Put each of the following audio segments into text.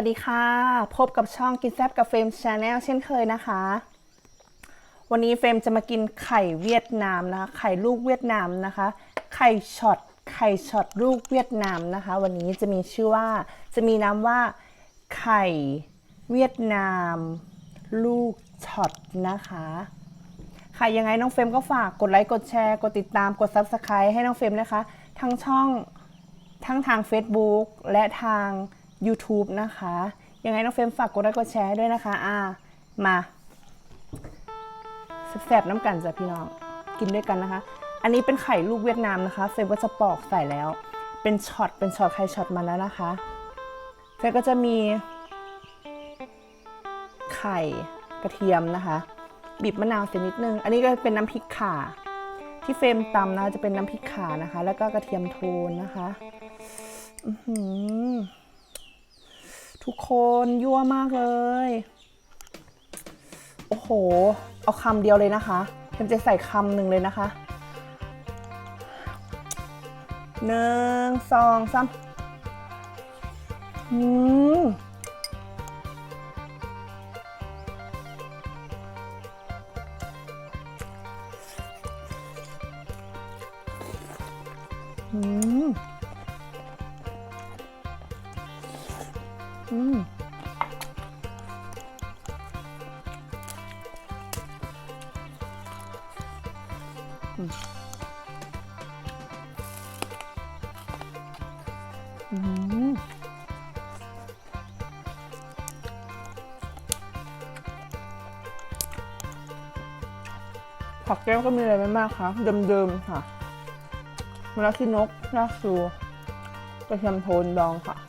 วัสดีค่ะ พบกับช่องกินแซบกับเฟรมชาแนลเช่นเคยนะคะ วันนี้เฟรมจะมากินไข่เวียดนามนะคะไข่ลูกเวียดนามนะคะ ไข่ช็อตไข่ช็อตลูกเวียดนามนะคะ วันนี้จะมีชื่อว่าจะมีน้ำว่า ไข่เวียดนาม ลูกช็อตนะคะค่ะยังไงน้องเฟรมก็ฝากกดไลค์กดแชร์กดติดตามกด Subscribe ให้น้องเฟรมนะคะ ทั้งช่องทั้งทาง Facebook และทาง YouTube นะคะ ยังไงน้องเฟรมฝากกดไลค์กดแชร์ให้ด้วยนะคะ อ่า มาแซ่บๆน้ำกันจ้ะพี่น้อง กินด้วยกันนะคะ อันนี้เป็นไข่ลูกเวียดนามนะคะ เฟรมก็จะปอกใส่แล้ว เป็นช็อต เป็นช็อตไข่ช็อตมาแล้วนะคะ เฟรมก็จะมี ไข่กระเทียมนะคะ บีบมะนาวเสียนิดนึง อันนี้ก็เป็นน้ำพริกข่า ที่เฟรมตำนะจะเป็นน้ำพริกข่านะคะ แล้วก็กระเทียมโทนนะคะ อื้อหือ ทุกคนยั่วมากเลย โอ้โห เอาคำเดียวเลยนะคะเฟรมจะใส่คำหนึ่งเลยนะคะหนึ่งสองสามอืมอืม อืมอืมผักแก้วก็มีอะไรไม่มากค่ะเดิมๆค่ะมะระขี้นกรากซูกระเทียมโทนดองค่ะ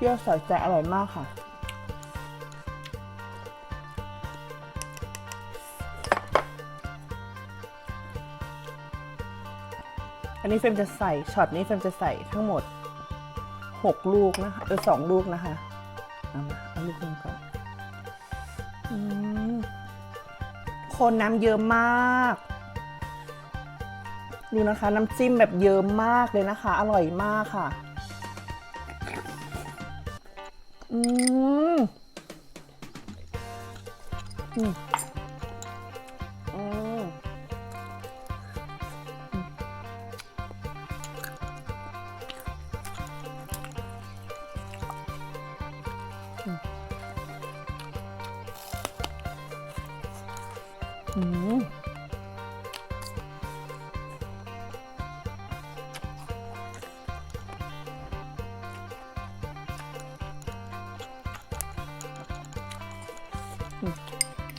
เปรี้ยวใส่ใจอร่อยมากค่ะ อันนี้เฟรมจะใส่ช็อตนี้เฟรมจะใส่ทั้งหมด 6 ลูกนะคะเออสองลูกนะคะเอามาเอาลูกหนึงก่อนอคนน้ำเยอะมาก ดูนะคะ น้ำจิ้มแบบเยอะมากเลยนะคะ อร่อยมากค่ะ อืมอืม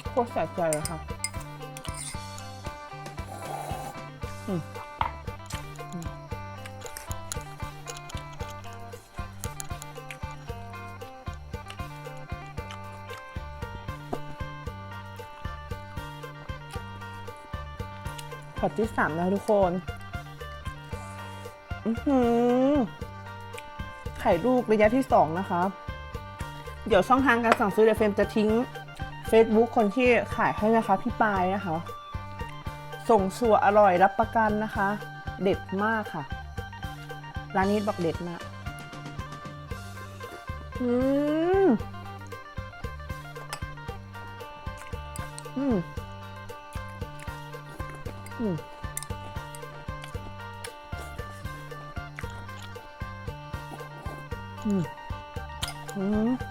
โคตรสะใจเลยค่ะอืมอืมผัดที่สามแล้วทุกคน อือหือ ไข่ลูกระยะที่สองนะคะ เดี๋ยวช่องทางการสั่งซื้อเดี๋ยวเฟรมจะทิ้ง Facebook คนที่ขายให้นะคะพี่ปายนะคะ ส่งชัวอร่อยรับประกันนะคะ เด็ดมากค่ะ ร้านนี้บอกเด็ดมากอืมอืมอืมอืมอืม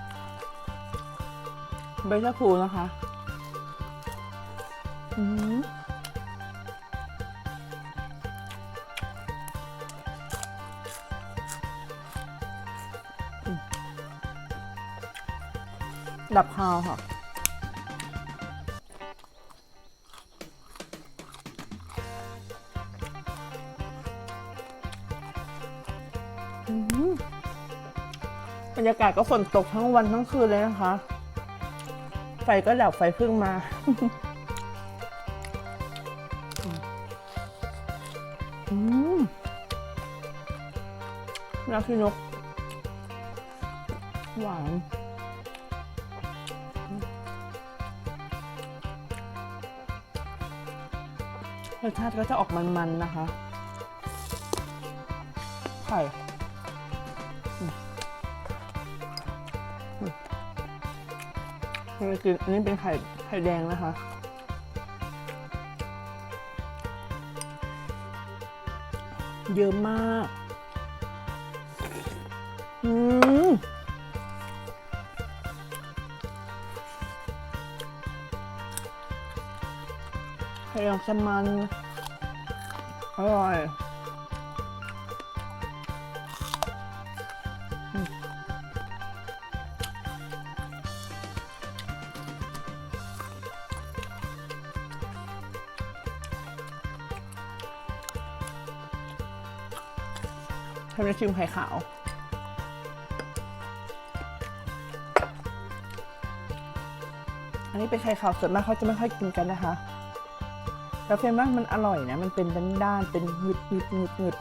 ใบชะพูนะคะอืมดับคาวค่ะอืมบรรยากาศก็ฝนตกทั้งวันทั้งคืนเลยนะคะ ไฟก็ดับไฟเพิ่งมา อืมน้ำพี่นก หวานรสชาติก็จะออกมันๆนะคะ ไข่ เรากินอันนี้เป็นไข่ไข่แดงนะคะ เยอะมาก อืมไข่แดงแซลมอนอร่อย ทำในชิมไข่ขาว อันนี้เป็นไข่ขาวส่วนมากเขาจะไม่ค่อยกินกันนะคะแต่เฟรมว่ามันอร่อยนะ มันเป็นด้านๆเป็นหงึดหงึดหงึดหงึด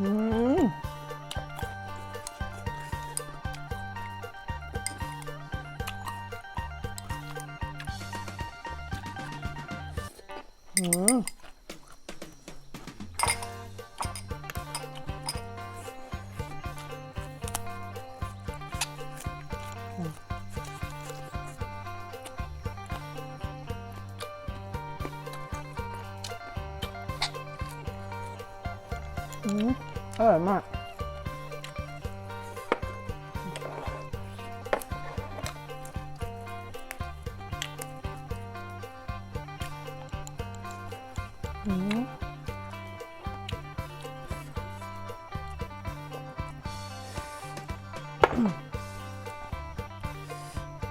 อืมอืม อืมอร่อยมากอืม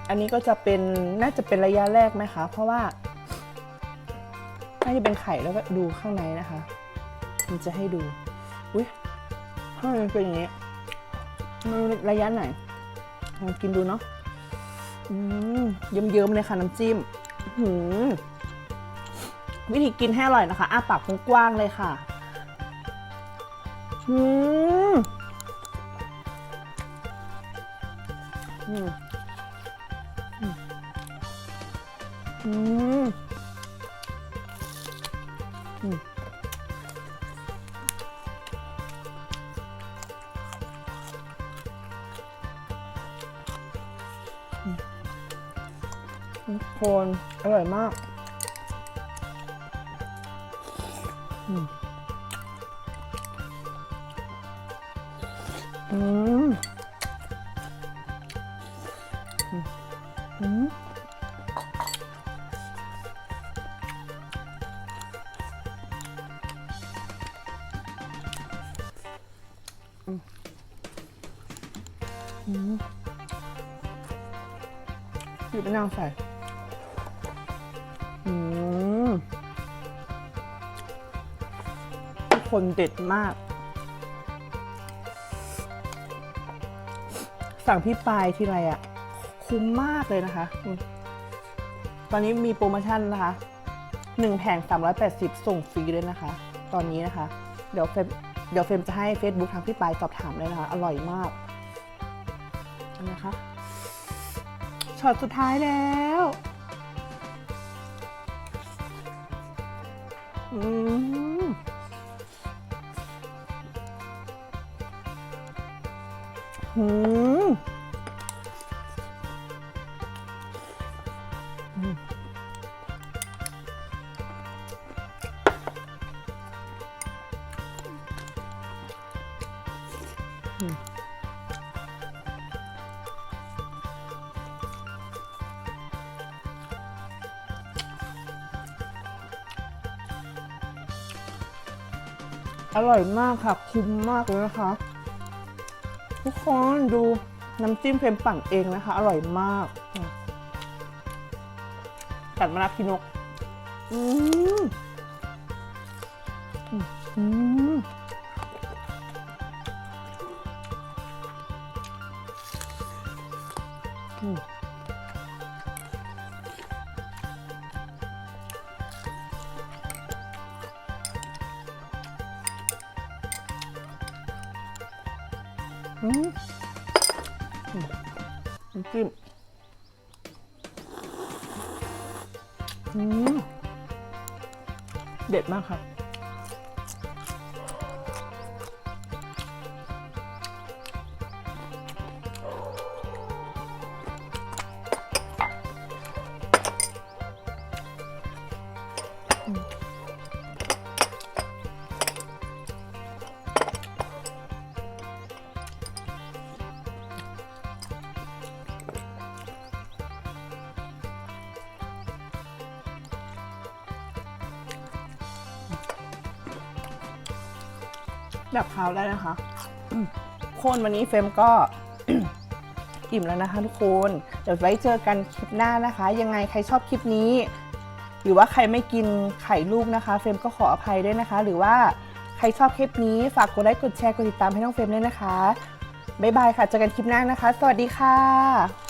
อันนี้ก็จะเป็นน่าจะเป็นระยะแรกไหมคะ เพราะว่าน่าจะเป็นไข่แล้วก็ดูข้างในนะคะ มันจะให้ดู ในมันเป็นอย่างนี้มันระยะไหนลองกินดูเนาะเยิ้มๆเลยค่ะน้ำจิ้มหือวิธีกินให้อร่อยนะคะ อ้าปากกว้างๆเลยค่ะอืมอืมอืม โคนอร่อยมากอืมอืมอืมอืมอืมหยิบมะนาวใส่อืม ทุกคนเด็ดมาก สั่งพี่ปายทีไรอะคุ้มมากเลยนะคะ ตอนนี้มีโปรโมชั่นนะคะหนึ่งแผง380ส่งฟรีเลยนะคะ ตอนนี้นะคะ เดี๋ยวเฟมเดี๋ยวเฟมจะให้ Facebook ทางพี่ปายสอบถามเลยนะคะ อร่อยมากนะคะช็อตสุดท้ายแล้ว อืม อร่อยมากค่ะ คุ้มมากเลยนะคะ ทุกคนดูน้ำจิ้มเฟรมปั่นเองนะคะ อร่อยมากกัดมะนาวพี่นก อืมอืมอืม น้ำจิ้มเด็ดมากค่ะ แบบคราวได้นะคะโคนวันนี้เฟรมก็ อิ่มแล้วนะคะทุกคน เดี๋ยวไว้เจอกันคลิปหน้านะคะ ยังไงใครชอบคลิปนี้ หรือว่าใครไม่กินไข่ลูกนะคะ เฟรมก็ขออภัยด้วยนะคะ หรือว่าใครชอบคลิปนี้ฝากกดไลค์กดแชร์กดติดตามให้น้องเฟรมด้วยนะคะบ๊ายบายค่ะเจอกันคลิปหน้านะคะ สวัสดีค่ะ